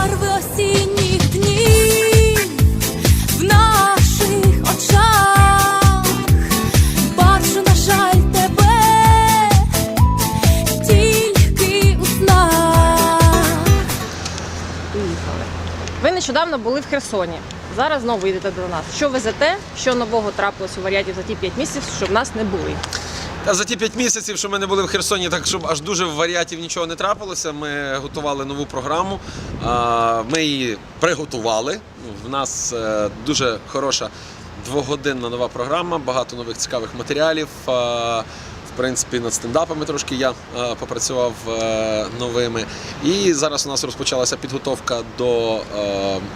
барви осінніх днів в наших очах. Бачу, на жаль, тебе тільки у снах. Поїхали. Ви нещодавно були в Херсоні. Зараз знову йдете до нас. Що везете? Що нового трапилось у варіатів за ті 5 місяців, щоб нас не були? Та за ті п'ять місяців, що ми не були в Херсоні, так щоб аж дуже в варіатів нічого не трапилося. Ми готували нову програму. Ми її приготували. В нас е, дуже хороша двогодинна нова програма, багато нових цікавих матеріалів. Принципі, над стендапами трошки я е, попрацював е, новими. І зараз у нас розпочалася підготовка до е,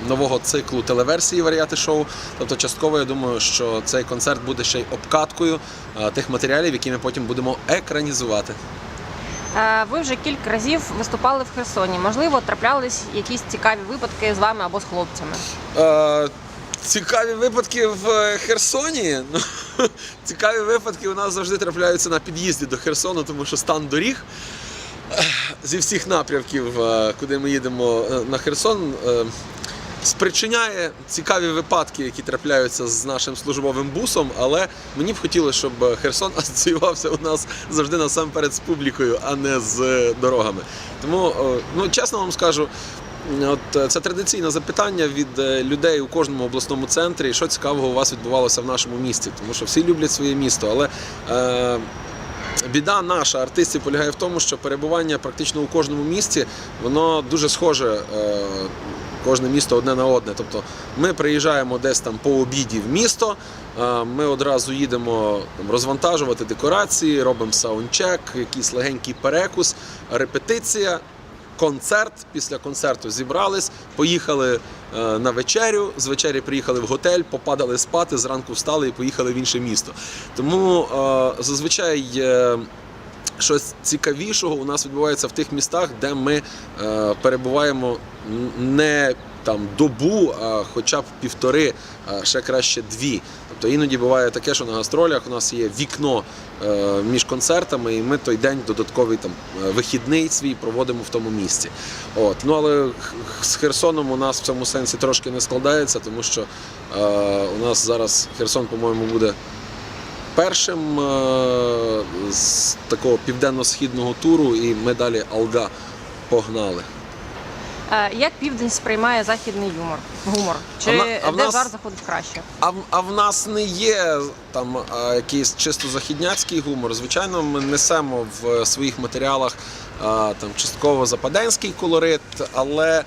нового циклу телеверсії варіати шоу. Тобто, частково я думаю, що цей концерт буде ще й обкаткою тих матеріалів, які ми потім будемо екранізувати. Ви вже кілька разів виступали в Херсоні. Можливо, траплялись якісь цікаві випадки з вами або з хлопцями. Е, Цікаві випадки в Херсоні. Ну, цікаві випадки у нас завжди трапляються на під'їзді до Херсону, тому що стан доріг е, зі всіх напрямків, е, куди ми їдемо е, на Херсон, е, спричиняє цікаві випадки, які трапляються з нашим службовим бусом. Але мені б хотілося, щоб Херсон асоціювався у нас завжди насамперед з публікою, а не з е, дорогами. Тому, е, ну чесно вам скажу. От е, це традиційне запитання від е, людей у кожному обласному центрі, що цікавого у вас відбувалося в нашому місті, тому що всі люблять своє місто, але е, біда наша артистів полягає в тому, що перебування практично у кожному місті воно дуже схоже. Е, Кожне місто одне на одне. Тобто ми приїжджаємо десь там по обіді в місто, ми одразу їдемо там, розвантажувати декорації, робимо саундчек, якийсь легенький перекус, репетиція концерт. Після концерту зібрались, поїхали е, на вечерю. З вечері приїхали в готель, попадали спати, зранку встали і поїхали в інше місто. Тому е, зазвичай. е, Щось цікавішого у нас відбувається в тих містах, де ми перебуваємо не там добу, а хоча б півтори, а ще краще дві. Тобто іноді буває таке, що на гастролях у нас є вікно е, між концертами, і ми той день додатковий там е, вихідний свій проводимо в тому місці. От. Ну але з Херсоном у нас в цьому сенсі трошки не складається, тому що е, у нас зараз Херсон, по-моєму, буде першим е, з такого південно-східного туру, і ми далі Алга погнали. Е, Як південь сприймає західний юмор? Гумор? Чи А а в де нас- жарт заходить краще? А, в- а в нас не є там якийсь чисто західняцький гумор. Звичайно, ми несемо в своїх матеріалах там частково западенський колорит, але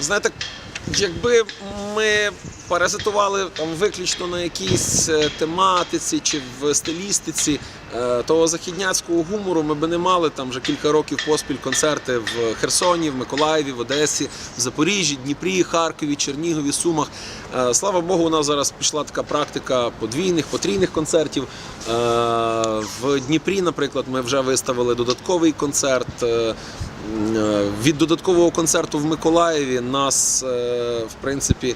знаєте, якби ми паразитували там виключно на якійсь е, тематиці чи в стилістиці е, того західняцького гумору, ми би не мали там вже кілька років поспіль концерти в Херсоні, в Миколаєві, в Одесі, в Запоріжжі, Дніпрі, Харкові, Чернігові, Сумах. Е, Слава Богу, у нас зараз пішла така практика подвійних, потрійних концертів. Е, В Дніпрі, наприклад, ми вже виставили додатковий концерт. Е, Е, Від додаткового концерту в Миколаєві нас, е, в принципі, е,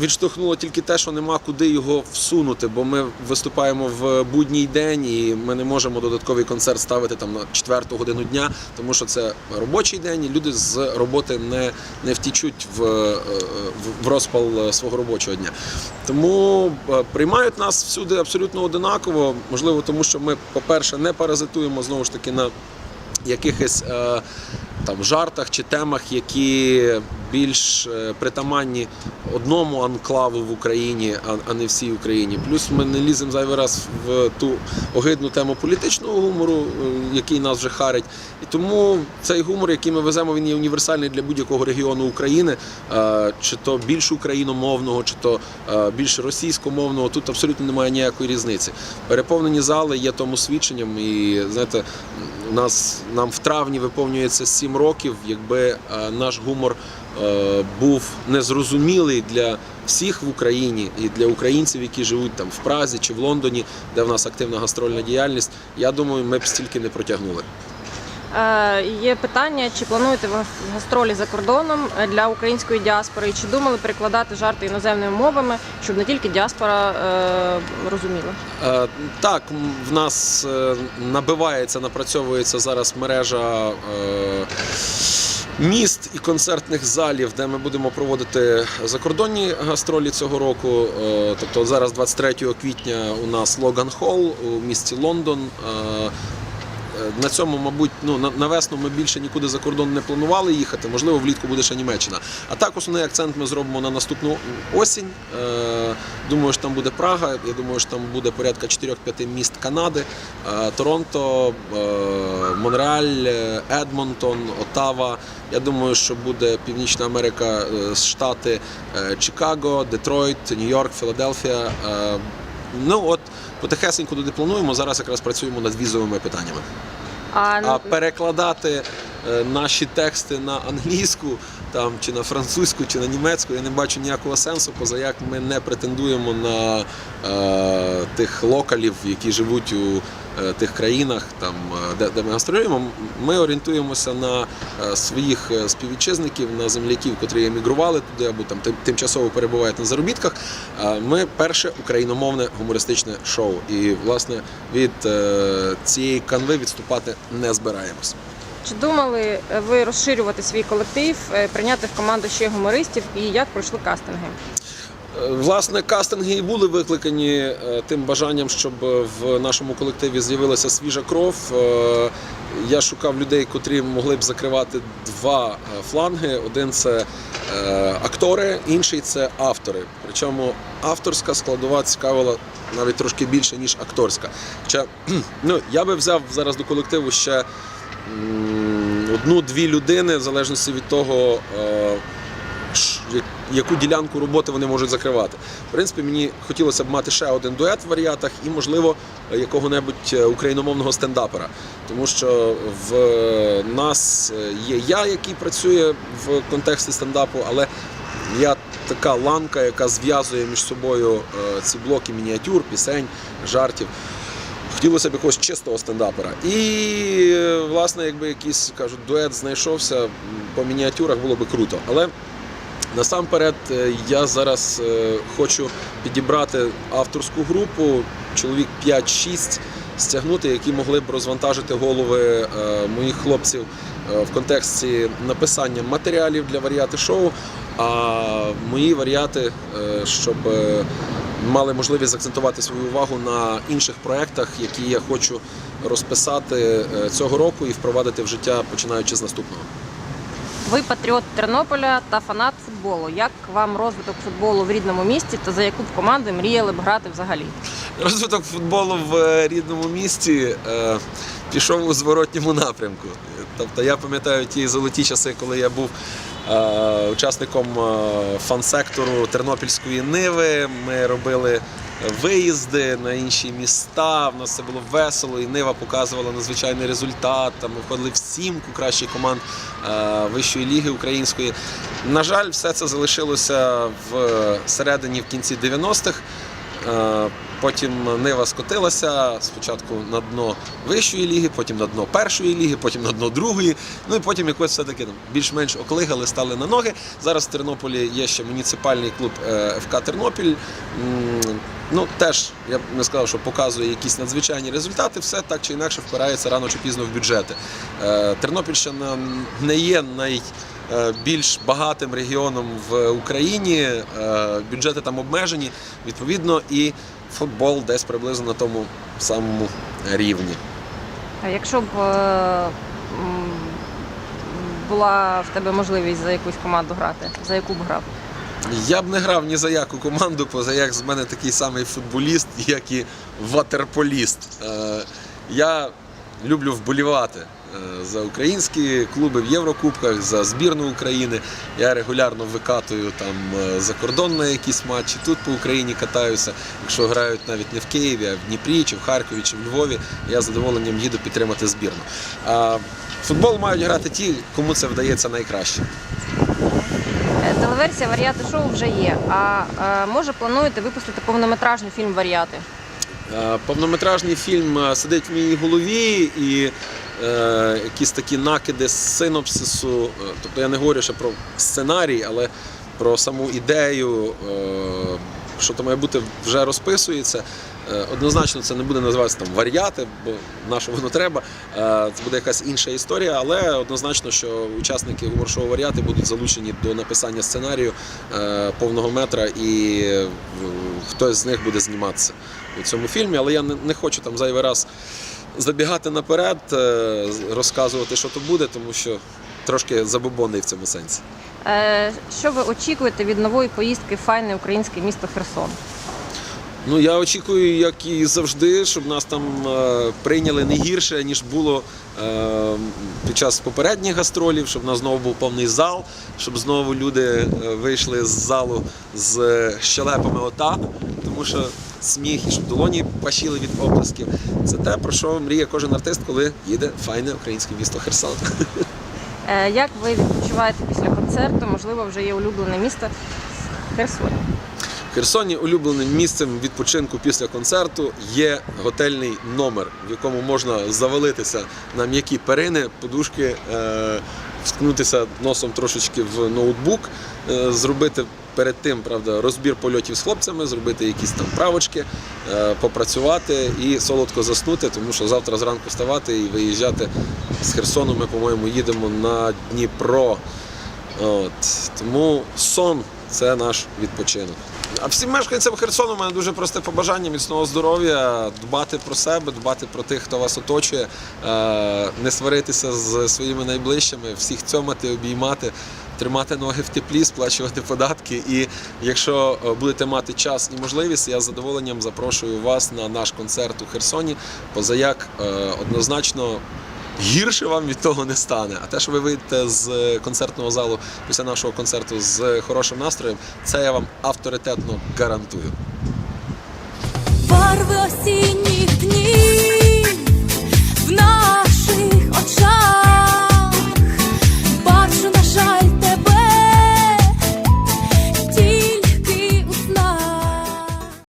відштовхнуло тільки те, що нема куди його всунути, бо ми виступаємо в будній день і ми не можемо додатковий концерт ставити там на четверту годину дня, тому що це робочий день, і люди з роботи не, не втічуть в, е, в- розпал свого робочого дня. Тому е, приймають нас всюди абсолютно одинаково. Можливо, тому що ми, по-перше, не паразитуємо знову ж таки на якихось е, там жартах чи темах, які більш е, притаманні одному анклаву в Україні, а, не всій Україні. Плюс ми не ліземо зайвий раз в ту огидну тему політичного гумору, е, який нас вже харить. І тому цей гумор, який ми веземо, він є універсальний для будь-якого регіону України, е, чи то більш україномовного, чи то більш російськомовного. Тут абсолютно немає ніякої різниці. Переповнені зали є тому свідченням, і знаєте, нас нам в травні виповнюється 7 років, якби наш гумор був незрозумілий для всіх в Україні і для українців, які живуть там в Празі чи в Лондоні, де в нас активна гастрольна діяльність. Я думаю, ми б стільки не протягнули. Е, Є питання, чи плануєте ви гастролі за кордоном е, для української діаспори? І Чи думали перекладати жарти іноземними мовами, щоб не тільки діаспора е, розуміла? Е, Так, в нас е, набивається, напрацьовується зараз мережа е, міст і концертних залів, де ми будемо проводити закордонні гастролі цього року. Е, Тобто зараз 23 квітня у нас Логан Холл у місті Лондон. На цьому, мабуть, ну на, на весну ми більше нікуди за кордон не планували їхати. Можливо, влітку буде ще Німеччина. А так основний акцент ми зробимо на наступну осінь. Е, думаю, що там буде Прага. Я думаю, що там буде порядка 4-5 міст Канади, е, Торонто, е, Монреаль, е, Едмонтон, Отава. Я думаю, що буде Північна Америка, е, Штати, е, Чикаго, Детройт, Нью-Йорк, Філадельфія. Е, Ну от потихесеньку туди плануємо. Зараз якраз працюємо над візовими питаннями. А, А перекладати е, наші тексти на англійську, там чи на французьку, чи на німецьку, я не бачу ніякого сенсу, поза як ми не претендуємо на е, тих локалів, які живуть у тих країнах, там е, де, ми гастролюємо. Ми орієнтуємося на е, своїх е, співвітчизників, на земляків, котрі емігрували туди або там тим- тимчасово перебувають на заробітках. Е, Ми перше україномовне гумористичне шоу. І власне від е, цієї канви відступати не збираємось. Чи думали ви розширювати свій колектив, е, прийняти в команду ще гумористів і як пройшли кастинги? Власне, кастинги і були викликані е, тим бажанням, щоб в нашому колективі з'явилася свіжа кров. Е, Я шукав людей, котрі могли б закривати два е, фланги. Один це актори, інший це автори. Причому авторська складова цікавила навіть трошки більше, ніж акторська. Хоча ну, я би взяв зараз до колективу ще одну-дві людини, в залежності від того. Е, яку ділянку роботи вони можуть закривати. В принципі, мені хотілося б мати ще один дует в варіатах і, можливо, якого-небудь е, україномовного стендапера. Тому що в нас е, є я, який працює в контексті стендапу, але я така ланка, яка зв'язує між собою е, ці блоки мініатюр, пісень, жартів. Хотілося б якогось чистого стендапера. І, е, власне, якби якийсь кажуть, дует знайшовся по мініатюрах, було би круто. Але насамперед е, я зараз е, хочу підібрати авторську групу, чоловік 5-6, стягнути, які могли б розвантажити голови е, моїх хлопців в контексті написання матеріалів для варіати шоу. А мої варіати, щоб мали можливість закцентувати свою увагу на інших проєктах, які я хочу розписати цього року і впровадити в життя починаючи з наступного. Ви патріот Тернополя та фанат футболу. Як вам розвиток футболу в рідному місті та за яку б команду мріяли б грати взагалі? Розвиток футболу в е, рідному місті е, пішов у зворотньому напрямку. Тобто я пам'ятаю ті золоті часи, коли я був е, учасником е, фан-сектору Тернопільської Ниви. Ми робили виїзди на інші міста. В нас це було весело, і Нива показувала надзвичайний результат. Там ми входили в сімку кращих команд е, вищої ліги української. На жаль, все це залишилося в середині в кінці 90-х. Е, Потім Нива скотилася спочатку на дно вищої ліги, потім на дно першої ліги, потім на дно другої. Ну і потім якось все-таки там більш-менш оклигали, стали на ноги. Зараз в Тернополі є ще муніципальний клуб е, ФК Тернопіль. Ну теж я б не сказав, що показує якісь надзвичайні результати. Все так чи інакше впирається рано чи пізно в бюджети. Е, Тернопільщина не є най е, більш багатим регіоном в Україні. е, Бюджети там обмежені. Відповідно, і футбол десь приблизно на тому самому рівні. А якщо б е, була в тебе можливість за якусь команду грати, за яку б грав? Я б не грав ні за яку команду, поза як з мене такий самий футболіст, як і ватерполіст. Е, Я люблю вболівати е, за українські клуби в Єврокубках, за збірну України. Я регулярно викатую там е, на якісь матчі. Тут по Україні катаюся. Якщо грають навіть не в Києві, а в Дніпрі, чи в Харкові, чи в Львові, я з задоволенням їду підтримати збірну. Футбол мають грати ті, кому це вдається найкраще. Телеверсія варіати шоу вже є. А е, може плануєте випустити повнометражний фільм Варіати? Е, Повнометражний фільм е, сидить в моїй голові і е, якісь такі накиди з синопсису. Тобто я не говорю ще про сценарій, але про саму ідею, е, що то має бути, вже розписується. Е, Однозначно це не буде називатися там варіати, бо на воно треба. Е, Це буде якась інша історія, але однозначно, що учасники гумор-шоу варіати будуть залучені до написання сценарію е, повного метра, і хтось з них буде зніматися у цьому фільмі. Але я не, хочу там зайвий раз забігати наперед, розказувати, що то буде, тому що трошки забобонний в цьому сенсі. Що ви очікуєте від нової поїздки файне українське місто Херсон? Ну я очікую, як і завжди, щоб нас там е, прийняли не гірше, ніж було е, під час попередніх гастролів, щоб у нас знову був повний зал, щоб знову люди е, вийшли з залу з щелепами отак, тому що сміх і щоб долоні пашіли від оплесків. Це те, про що мріє кожен артист, коли їде файне українське місто Херсон. Як ви відпочиваєте після концерту? Можливо, вже є улюблене місто в Херсоні. Херсоні улюбленим місцем відпочинку після концерту є готельний номер, в якому можна завалитися на м'які перини, подушки, е, вткнутися носом трошечки в ноутбук, е, зробити перед тим правда, розбір польотів з хлопцями, зробити якісь там правочки, е, попрацювати і солодко заснути, тому що завтра зранку вставати і виїжджати з Херсону. Ми, по-моєму, їдемо на Дніпро. От. Тому сон це наш відпочинок. А всім мешканцям Херсону у мене дуже просте побажання міцного здоров'я, дбати про себе, дбати про тих, хто вас оточує, е, не сваритися з своїми найближчими, всіх цьомати, обіймати, тримати ноги в теплі, сплачувати податки. І якщо е, будете мати час і можливість, я з задоволенням запрошую вас на наш концерт у Херсоні. Позаяк е, однозначно гірше вам від того не стане. А те, що ви вийдете з концертного залу після нашого концерту з хорошим настроєм, це я вам авторитетно гарантую. Барви осінніх днів